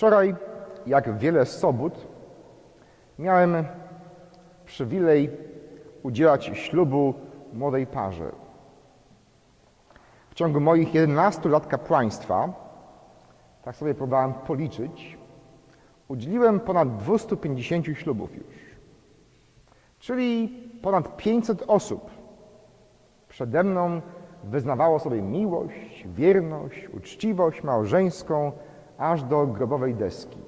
Wczoraj, jak wiele sobót, miałem przywilej udzielać ślubu młodej parze. W ciągu moich 11 lat kapłaństwa, tak sobie próbowałem policzyć, udzieliłem ponad 250 ślubów już. Czyli ponad 500 osób przede mną wyznawało sobie miłość, wierność, uczciwość małżeńską aż do grobowej deski.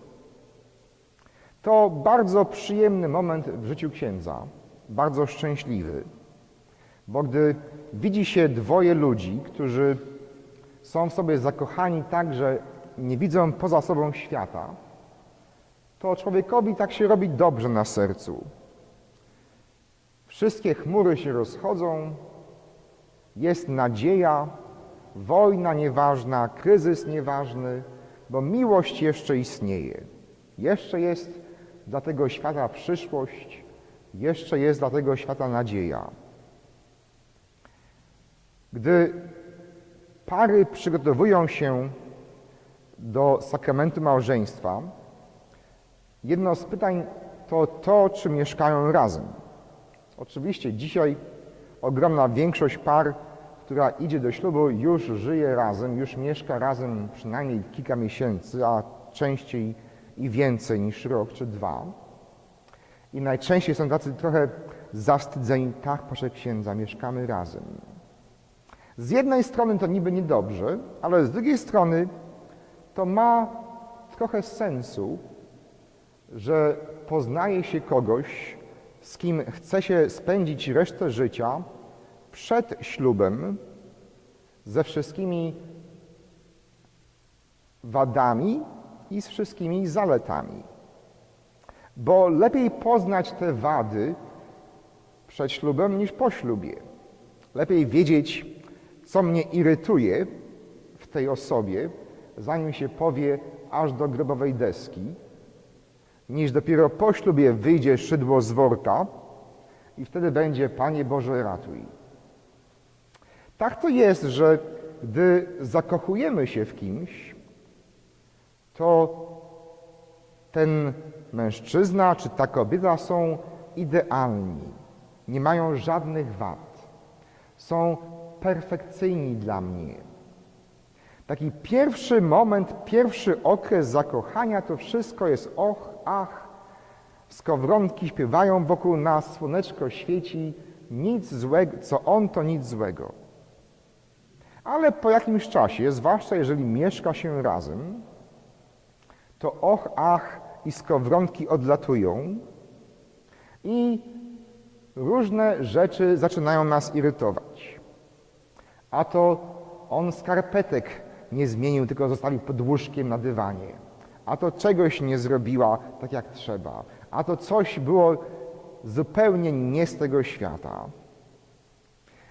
To bardzo przyjemny moment w życiu księdza, bardzo szczęśliwy, bo gdy widzi się dwoje ludzi, którzy są w sobie zakochani tak, że nie widzą poza sobą świata, to człowiekowi tak się robi dobrze na sercu. Wszystkie chmury się rozchodzą, jest nadzieja, wojna nieważna, kryzys nieważny, bo miłość jeszcze istnieje. Jeszcze jest dla tego świata przyszłość, jeszcze jest dla tego świata nadzieja. Gdy pary przygotowują się do sakramentu małżeństwa, jedno z pytań to to, czy mieszkają razem. Oczywiście dzisiaj ogromna większość par, która idzie do ślubu, już żyje razem, już mieszka razem przynajmniej kilka miesięcy, a częściej i więcej niż rok czy dwa. I najczęściej są tacy trochę zawstydzeni, tak, proszę księdza, mieszkamy razem. Z jednej strony to niby niedobrze, ale z drugiej strony to ma trochę sensu, że poznaje się kogoś, z kim chce się spędzić resztę życia przed ślubem, ze wszystkimi wadami i z wszystkimi zaletami. Bo lepiej poznać te wady przed ślubem niż po ślubie. Lepiej wiedzieć, co mnie irytuje w tej osobie, zanim się powie aż do grobowej deski, niż dopiero po ślubie wyjdzie szydło z worka i wtedy będzie Panie Boże ratuj. Tak to jest, że gdy zakochujemy się w kimś, to ten mężczyzna czy ta kobieta są idealni, nie mają żadnych wad, są perfekcyjni dla mnie. Taki pierwszy moment, pierwszy okres zakochania to wszystko jest och, ach, skowronki śpiewają wokół nas, słoneczko świeci, nic złego, co on to nic złego. Ale po jakimś czasie, zwłaszcza jeżeli mieszka się razem, to och, ach i skowronki odlatują i różne rzeczy zaczynają nas irytować. A to on skarpetek nie zmienił, tylko zostawił pod łóżkiem na dywanie. A to czegoś nie zrobiła tak jak trzeba. A to coś było zupełnie nie z tego świata.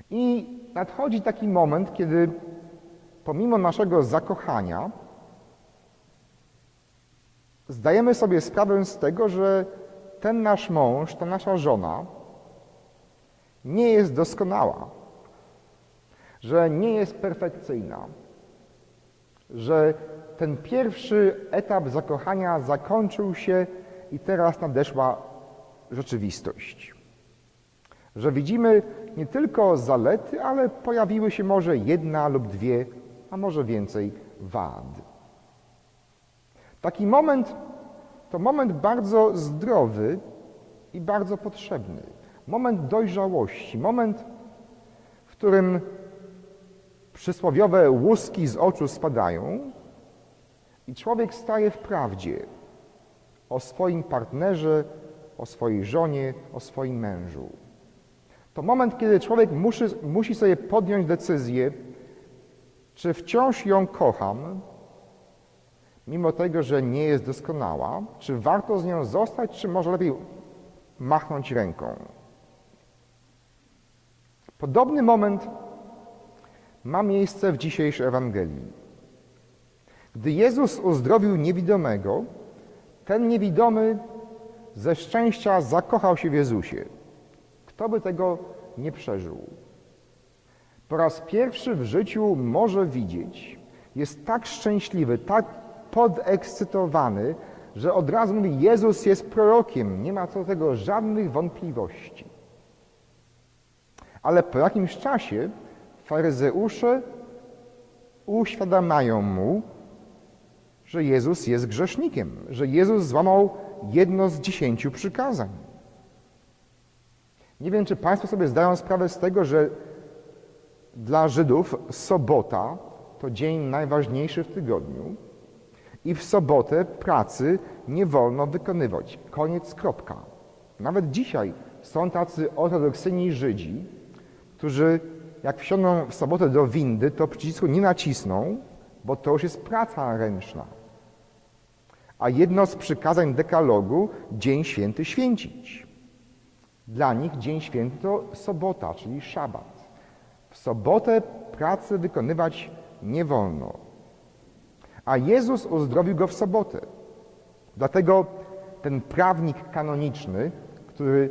I nadchodzi taki moment, kiedy pomimo naszego zakochania zdajemy sobie sprawę z tego, że ten nasz mąż, ta nasza żona nie jest doskonała, że nie jest perfekcyjna, że ten pierwszy etap zakochania zakończył się i teraz nadeszła rzeczywistość. Że widzimy nie tylko zalety, ale pojawiły się może jedna lub dwie, a może więcej wad. Taki moment to moment bardzo zdrowy i bardzo potrzebny. Moment dojrzałości, moment, w którym przysłowiowe łuski z oczu spadają i człowiek staje w prawdzie o swoim partnerze, o swojej żonie, o swoim mężu. To moment, kiedy człowiek musi, musi sobie podjąć decyzję, czy wciąż ją kocham, mimo tego, że nie jest doskonała, czy warto z nią zostać, czy może lepiej machnąć ręką. Podobny moment ma miejsce w dzisiejszej Ewangelii. Gdy Jezus uzdrowił niewidomego, ten niewidomy ze szczęścia zakochał się w Jezusie. Kto by tego nie przeżył? Po raz pierwszy w życiu może widzieć, jest tak szczęśliwy, tak podekscytowany, że od razu mówi, Jezus jest prorokiem, nie ma co do tego żadnych wątpliwości. Ale po jakimś czasie faryzeusze uświadamiają mu, że Jezus jest grzesznikiem, że Jezus złamał jedno z dziesięciu przykazań. Nie wiem, czy Państwo sobie zdają sprawę z tego, że dla Żydów sobota to dzień najważniejszy w tygodniu i w sobotę pracy nie wolno wykonywać. Koniec, kropka. Nawet dzisiaj są tacy ortodoksyjni Żydzi, którzy jak wsiądą w sobotę do windy, to przycisku nie nacisną, bo to już jest praca ręczna. A jedno z przykazań dekalogu dzień święty święcić. Dla nich dzień święty to sobota, czyli szabat. W sobotę pracy wykonywać nie wolno. A Jezus uzdrowił go w sobotę. Dlatego ten prawnik kanoniczny, który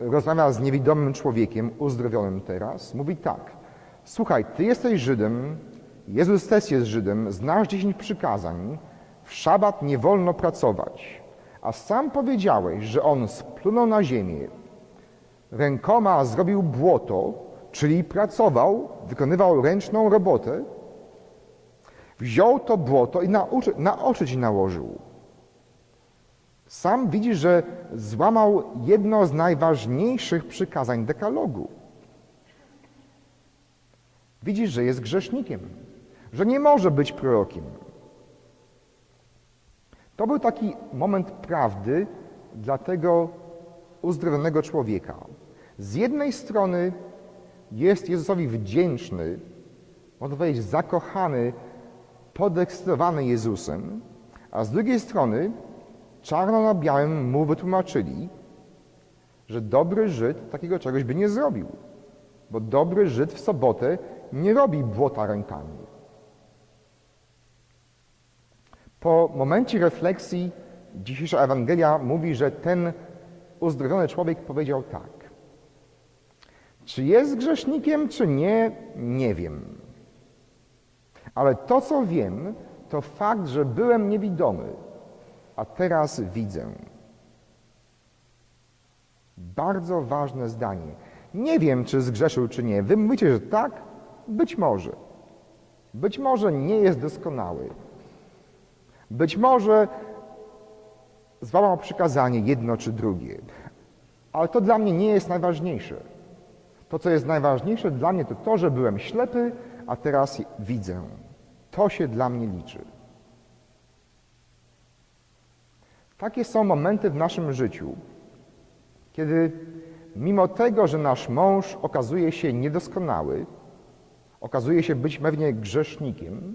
rozmawia z niewidomym człowiekiem, uzdrowionym teraz, mówi tak. Słuchaj, ty jesteś Żydem, Jezus też jest Żydem, znasz dziesięć przykazań, w szabat nie wolno pracować. A sam powiedziałeś, że on splunął na ziemię, rękoma zrobił błoto, czyli pracował, wykonywał ręczną robotę, wziął to błoto i na, na oczy ci nałożył. Sam widzi, że złamał jedno z najważniejszych przykazań dekalogu. Widzisz, że jest grzesznikiem, że nie może być prorokiem. To był taki moment prawdy dla tego uzdrowionego człowieka. Z jednej strony jest Jezusowi wdzięczny, można powiedzieć zakochany, podekscytowany Jezusem, a z drugiej strony czarno na białym mu wytłumaczyli, że dobry Żyd takiego czegoś by nie zrobił, bo dobry Żyd w sobotę nie robi błota rękami. Po momencie refleksji dzisiejsza Ewangelia mówi, że ten uzdrowiony człowiek powiedział tak. Czy jest grzesznikiem, czy nie, nie wiem. Ale to, co wiem, to fakt, że byłem niewidomy, a teraz widzę. Bardzo ważne zdanie. Nie wiem, czy zgrzeszył, czy nie. Wy mówicie, że tak? Być może. Być może nie jest doskonały. Być może złamał przykazanie jedno czy drugie. Ale to dla mnie nie jest najważniejsze. To, co jest najważniejsze dla mnie, to to, że byłem ślepy, a teraz widzę. To się dla mnie liczy. Takie są momenty w naszym życiu, kiedy mimo tego, że nasz mąż okazuje się niedoskonały, okazuje się być pewnie grzesznikiem,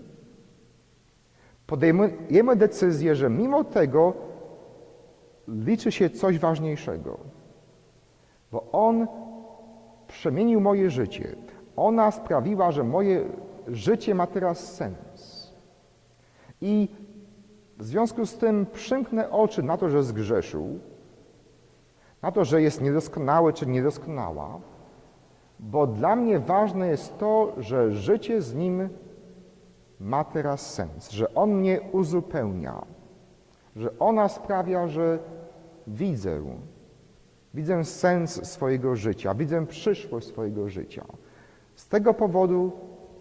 podejmujemy decyzję, że mimo tego liczy się coś ważniejszego, bo On przemienił moje życie. Ona sprawiła, że moje życie ma teraz sens. I w związku z tym przymknę oczy na to, że zgrzeszył, na to, że jest niedoskonały czy niedoskonała, bo dla mnie ważne jest to, że życie z Nim ma teraz sens, że On mnie uzupełnia, że ona sprawia, że widzę, widzę sens swojego życia, widzę przyszłość swojego życia. Z tego powodu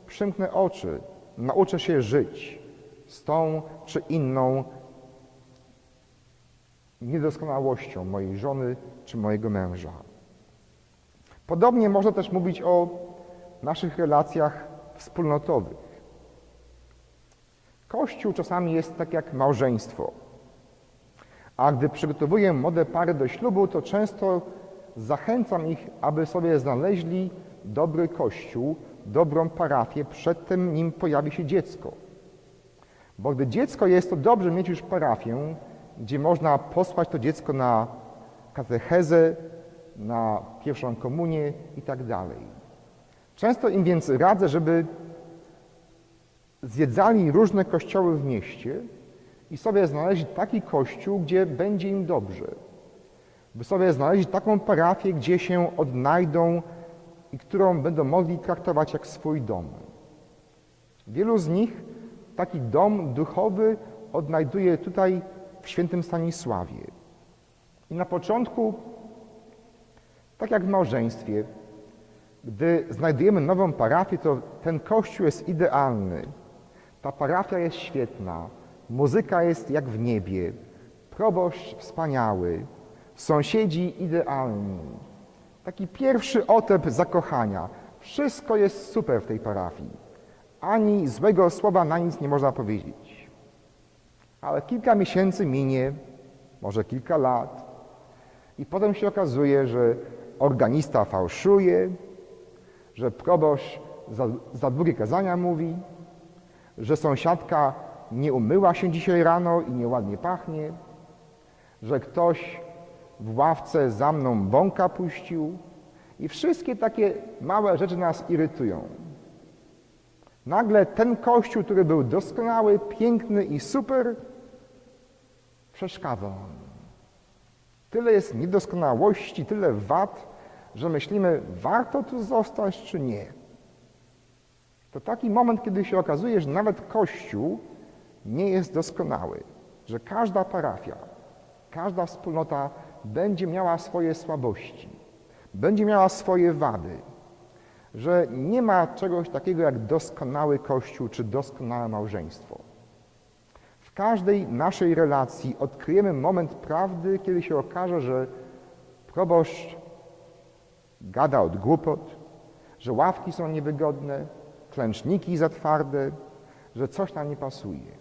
przymknę oczy, nauczę się żyć z tą czy inną niedoskonałością mojej żony czy mojego męża. Podobnie można też mówić o naszych relacjach wspólnotowych. Kościół czasami jest tak jak małżeństwo. A gdy przygotowuję młode pary do ślubu, to często zachęcam ich, aby sobie znaleźli dobry kościół, dobrą parafię, przedtem nim pojawi się dziecko. Bo gdy dziecko jest, to dobrze mieć już parafię, gdzie można posłać to dziecko na katechezę, na pierwszą komunię i tak dalej. Często im więc radzę, żeby zwiedzali różne kościoły w mieście i sobie znaleźli taki kościół, gdzie będzie im dobrze. By sobie znaleźli taką parafię, gdzie się odnajdą i którą będą mogli traktować jak swój dom. Wielu z nich taki dom duchowy odnajduję tutaj w świętym Stanisławie. I na początku, tak jak w małżeństwie, gdy znajdujemy nową parafię, to ten kościół jest idealny. Ta parafia jest świetna, muzyka jest jak w niebie, proboszcz wspaniały, sąsiedzi idealni. Taki pierwszy otep zakochania. Wszystko jest super w tej parafii. Ani złego słowa na nic nie można powiedzieć. Ale kilka miesięcy minie, może kilka lat, i potem się okazuje, że organista fałszuje, że proboszcz za, za długie kazania mówi, że sąsiadka nie umyła się dzisiaj rano i nieładnie pachnie, że ktoś w ławce za mną bąka puścił i wszystkie takie małe rzeczy nas irytują. Nagle ten kościół, który był doskonały, piękny i super, przeszkadza. Tyle jest niedoskonałości, tyle wad, że myślimy, warto tu zostać czy nie. To taki moment, kiedy się okazuje, że nawet Kościół nie jest doskonały, że każda parafia, każda wspólnota będzie miała swoje słabości, będzie miała swoje wady, że nie ma czegoś takiego jak doskonały Kościół czy doskonałe małżeństwo. W każdej naszej relacji odkryjemy moment prawdy, kiedy się okaże, że proboszcz gada od głupot, że ławki są niewygodne, klęczniki za twarde, że coś nam nie pasuje.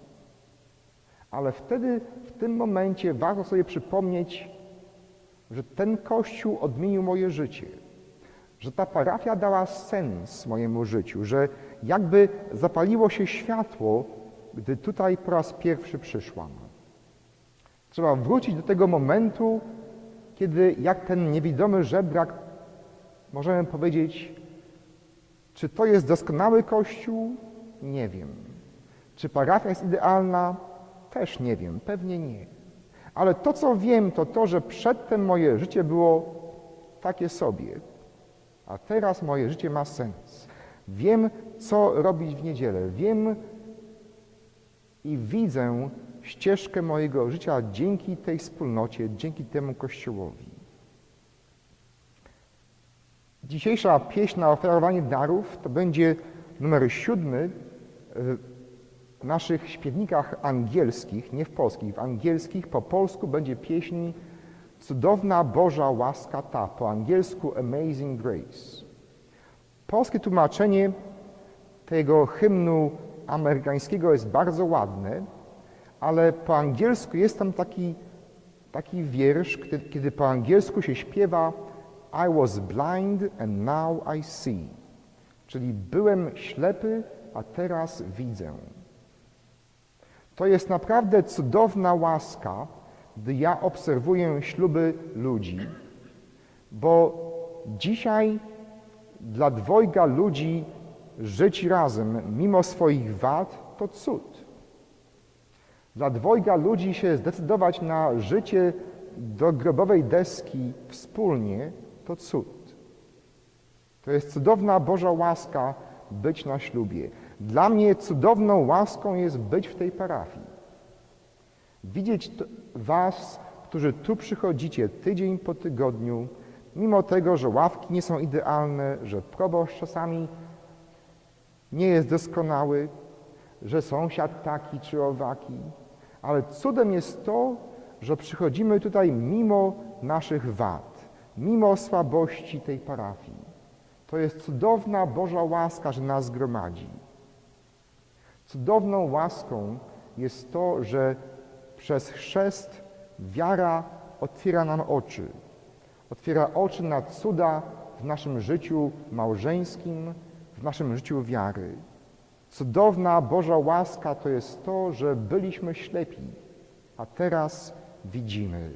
Ale wtedy, w tym momencie warto sobie przypomnieć, że ten Kościół odmienił moje życie, że ta parafia dała sens mojemu życiu, że jakby zapaliło się światło, gdy tutaj po raz pierwszy przyszłam. Trzeba wrócić do tego momentu, kiedy jak ten niewidomy żebrak możemy powiedzieć, czy to jest doskonały Kościół? Nie wiem. Czy parafia jest idealna? Też nie wiem, pewnie nie. Ale to, co wiem, to to, że przedtem moje życie było takie sobie, a teraz moje życie ma sens. Wiem, co robić w niedzielę. Wiem i widzę ścieżkę mojego życia dzięki tej wspólnocie, dzięki temu Kościołowi. Dzisiejsza pieśń na oferowanie darów to będzie numer siódmy w naszych śpiewnikach angielskich, nie w polskich, w angielskich. Po polsku będzie pieśń Cudowna Boża łaska ta, po angielsku Amazing Grace. Polskie tłumaczenie tego hymnu amerykańskiego jest bardzo ładne, ale po angielsku jest tam taki, taki wiersz, kiedy, kiedy po angielsku się śpiewa I was blind and now I see. Czyli byłem ślepy, a teraz widzę. To jest naprawdę cudowna łaska, gdy ja obserwuję śluby ludzi, bo dzisiaj dla dwojga ludzi żyć razem mimo swoich wad to cud. Dla dwojga ludzi się zdecydować na życie do grobowej deski wspólnie to cud. To jest cudowna Boża łaska być na ślubie. Dla mnie cudowną łaską jest być w tej parafii. Widzieć Was, którzy tu przychodzicie tydzień po tygodniu, mimo tego, że ławki nie są idealne, że proboszcz czasami nie jest doskonały, że sąsiad taki czy owaki, ale cudem jest to, że przychodzimy tutaj mimo naszych wad, mimo słabości tej parafii. To jest cudowna Boża łaska, że nas gromadzi. Cudowną łaską jest to, że przez chrzest wiara otwiera nam oczy. Otwiera oczy na cuda w naszym życiu małżeńskim, w naszym życiu wiary. Cudowna Boża łaska to jest to, że byliśmy ślepi, a teraz widzimy.